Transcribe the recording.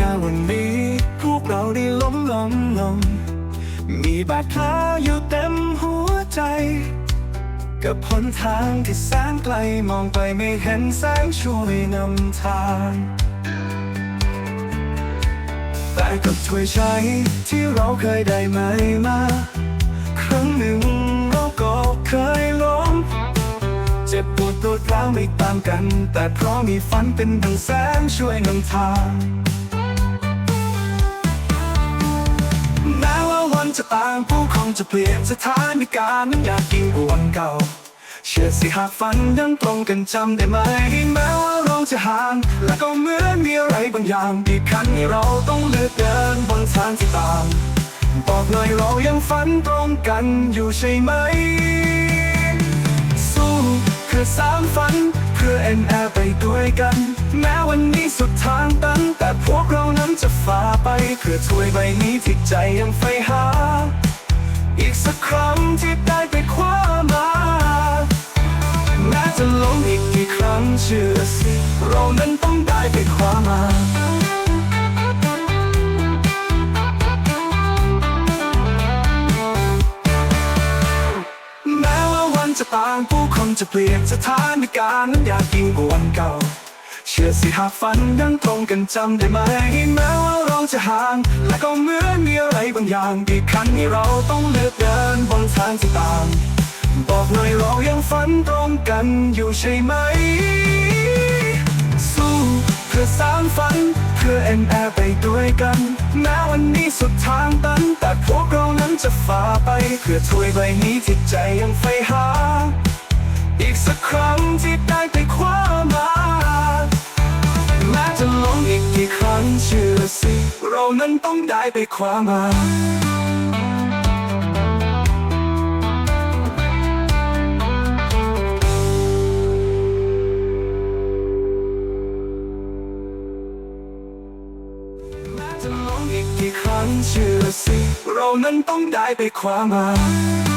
ทางวันนี้ พวกเราได้ล้มลงลง มีบาดแผลอยู่เต็มหัวใจ กับหนทางที่แสนไกลมองไปไม่เห็นแสงช่วยนำทางแต่กับถ้วยใช้ที่เราเคยได้ไหมมา ครั้งหนึ่งเราก็เคยล้มเจ็บปวดตัวร้าวไม่ตามกัน แต่เพราะมีฝันเป็นดังแสงช่วยนำทาง จะต่างผู้คงจะเปลี่ยนสถานการณ์นั้นอยากยิ่งกว่าวันเก่า เชื่อสิหากฝันยังตรงกันจำได้ไหมแม้ว่าเราจะห่าง และก็เหมือนมีอะไรบางอย่างบีบคั้นให้เราต้องเลือกเดินบนทางที่ต่างบอกหน่อยเรายังฝันตรงกันอยู่ใช่ไหม สู้เพื่อสามฝัน เพื่อเอ็นแอไปด้วยกัน สุดทางตันแต่พวกเรานั้นจะฝ่าไปเพื่อถ้วยใบนี้ที่ใจยังใฝ่หา อีกสักครั้งที่ได้ไปคว้ามาแม้จะล้มอีกกี่ครั้งเชื่อสิ เรานั้นต้องได้ไปคว้ามาแม้ว่าวันจะต่างผู้คนจะเปลี่ยนสถานการณ์นั้นอยากยิ่งกว่าวันเก่า ชื่อสิหากฝันยังตรงกันจำได้ไหมแม้ว่าเราจะห่าง และก็เหมือนมีอะไรบางอย่างบีบคั้นให้เราต้องเลือกเดินบนทางที่ต่าง บอกหน่อยเรายังฝันตรงกันอยู่ใช่ไหม สู้เพื่อสร้างฝัน เพื่อเอ็นแอไปด้วยกัน แม้วันนี้สุดทางตัน แต่พวกเรานั้นจะฝ่าไป เพื่อถ้วยใบนี้ที่ใจยังใฝ่หา นั้นต้องได้ไปคว้ามาแม้จะล้มอีกกี่ครั้งเชื่อสิ เรานั้นต้องได้ไปคว้ามา